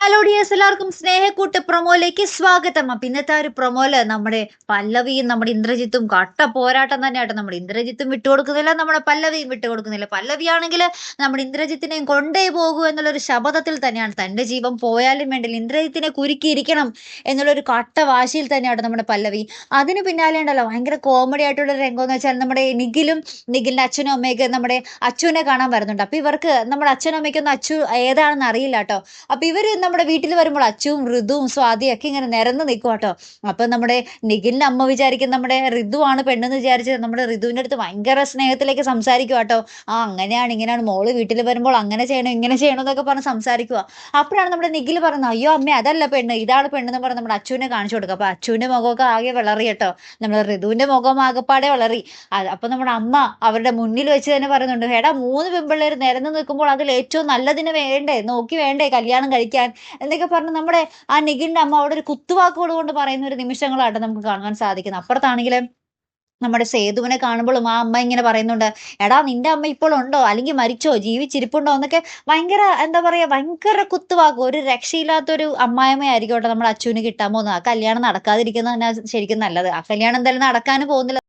Hello dears എല്ലാവർക്കും സ്നേഹക്കൂട്ട് പ്രൊമോയിലേക്ക് സ്വാഗതം. അപ്പൊ ഇന്നത്തെ ഒരു പ്രൊമോയിൽ നമ്മുടെ പല്ലവിയും നമ്മുടെ ഇന്ദ്രജിത്തും കട്ട പോരാട്ടം തന്നെയായിട്ട് നമ്മുടെ ഇന്ദ്രജിത്തും വിട്ടുകൊടുക്കുന്നില്ല നമ്മുടെ പല്ലവിയും വിട്ടുകൊടുക്കുന്നില്ല. പല്ലവിയാണെങ്കിൽ നമ്മുടെ ഇന്ദ്രജിത്തിനെയും കൊണ്ടേ പോകൂ എന്നുള്ളൊരു ശബദത്തിൽ തന്നെയാണ്. തന്റെ ജീവൻ പോയാലും വേണ്ടില്ല ഇന്ദ്രജിത്തിനെ കുരുക്കിയിരിക്കണം എന്നുള്ളൊരു കട്ട വാശിയിൽ തന്നെയാണ് നമ്മുടെ പല്ലവി. അതിന് പിന്നാലെ ഉണ്ടല്ലോ ഭയങ്കര കോമഡി ആയിട്ടുള്ള രംഗം എന്ന് വെച്ചാൽ നമ്മുടെ നിഖിലും നിഖിലിന്റെ അച്ഛനും അമ്മയൊക്കെ നമ്മുടെ അച്ഛനെ കാണാൻ വരുന്നുണ്ട്. അപ്പൊ ഇവർക്ക് നമ്മുടെ അച്ഛനും അമ്മയ്ക്കൊന്നും അച്ഛൻ ഏതാണെന്ന് അറിയില്ല കേട്ടോ. അപ്പൊ ഇവർ നമ്മുടെ വീട്ടിൽ വരുമ്പോൾ അച്ചുവും ഋതുവും സ്വാതിയും ഒക്കെ ഇങ്ങനെ നിരന്ന് നിൽക്കും കേട്ടോ. അപ്പം നമ്മുടെ നിഖിലിന്റെ അമ്മ വിചാരിക്കും നമ്മുടെ ഋതുവാണ് പെണ്ണെന്ന് വിചാരിച്ചത് നമ്മുടെ ഋതുവിന്റെ അടുത്ത് ഭയങ്കര സ്നേഹത്തിലേക്ക് സംസാരിക്കുക കേട്ടോ. ആ അങ്ങനെയാണ് ഇങ്ങനെയാണ്. മോൾ വീട്ടിൽ വരുമ്പോൾ അങ്ങനെ ചെയ്യണം ഇങ്ങനെ ചെയ്യണം എന്നൊക്കെ പറഞ്ഞ് സംസാരിക്കുക അപ്പോഴാണ് നമ്മുടെ നിഖിൽ പറയുന്നത് അയ്യോ അമ്മ അതല്ല പെണ്ണ്. ഇതാണ് പെണ്ണെന്ന് പറഞ്ഞ് നമ്മുടെ അച്ചുവിനെ കാണിച്ചു കൊടുക്കുക. അപ്പോൾ അച്ചുവിന്റെ മുഖമൊക്കെ ആകെ വിളറി കേട്ടോ. നമ്മുടെ ഋതുവിന്റെ മുഖം ആകെപ്പാടെ വളറി. അപ്പം നമ്മുടെ അമ്മ അവരുടെ മുന്നിൽ വെച്ച് തന്നെ പറയുന്നുണ്ട് എടാ മൂന്ന് പെൺപിള്ളേർ നിരന്ന് നിൽക്കുമ്പോൾ അതിൽ ഏറ്റവും നല്ലതിന് വേണ്ടേ? നോക്കി വേണ്ടേ കല്യാണം കഴിക്കാൻ? എന്നൊക്കെ പറഞ്ഞ് നമ്മുടെ ആ നിഖിലിന്റെ അമ്മ അവിടെ ഒരു കുത്തുവാക്കുകൾ കൊണ്ട് പറയുന്ന ഒരു നിമിഷങ്ങളായിട്ട് നമുക്ക് കാണാൻ സാധിക്കുന്നു അപ്പുറത്താണെങ്കിൽ നമ്മുടെ സേതുവിനെ കാണുമ്പോഴും ആ അമ്മ ഇങ്ങനെ പറയുന്നുണ്ട് എടാ നിന്റെ അമ്മ ഇപ്പോൾ ഉണ്ടോ? അല്ലെങ്കിൽ മരിച്ചോ? ജീവിച്ചിരിപ്പുണ്ടോ? എന്നൊക്കെ ഭയങ്കര എന്താ പറയുക ഭയങ്കര കുത്തുവാക്കും. ഒരു രക്ഷയില്ലാത്തൊരു അമ്മായിമ്മയായിരിക്കും കേട്ടോ നമ്മുടെ അച്ഛന് കിട്ടാൻ പോകുന്നത്. ആ കല്യാണം നടക്കാതിരിക്കുന്നത് തന്നെ ശരിക്കും നല്ലത്. ആ കല്യാണം എന്തായാലും നടക്കാനും പോകുന്നില്ല.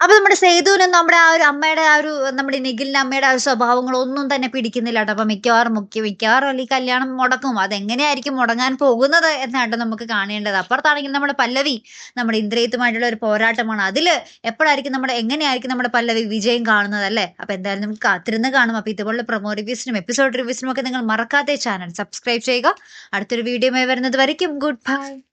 അപ്പൊ നമ്മുടെ സേതുവിനും നമ്മുടെ ആ ഒരു അമ്മയുടെ ആ ഒരു നമ്മുടെ നിഖിലിന്റെ അമ്മയുടെ ആ ഒരു സ്വഭാവങ്ങളൊന്നും തന്നെ പിടിക്കുന്നില്ല കേട്ടോ. അപ്പൊ മിക്കവാറും മുഖ്യ മിക്കവാറും ഈ കല്യാണം മുടക്കും. അതെങ്ങനെയായിരിക്കും മുടങ്ങാൻ പോകുന്നത് എന്നാണ് നമുക്ക് കാണേണ്ടത്. അപ്പുറത്താണെങ്കിൽ നമ്മുടെ പല്ലവി നമ്മുടെ ഇന്ദ്രിയത്തുമായിട്ടുള്ള ഒരു പോരാട്ടമാണ്. അതിൽ എപ്പോഴായിരിക്കും നമ്മുടെ എങ്ങനെയായിരിക്കും നമ്മുടെ പല്ലവി വിജയം കാണുന്നത് അല്ലേ? അപ്പൊ എന്തായാലും നമുക്ക് കാത്തിരുന്ന് കാണും. അപ്പൊ ഇതുപോലെ പ്രൊമോ റിവ്യൂസിനും എപ്പിസോഡ് റിവ്യൂസിനും ഒക്കെ നിങ്ങൾ മറക്കാതെ ചാനൽ സബ്സ്ക്രൈബ് ചെയ്യുക. അടുത്തൊരു വീഡിയോ വരുന്നത് വരയ്ക്കും. Good bye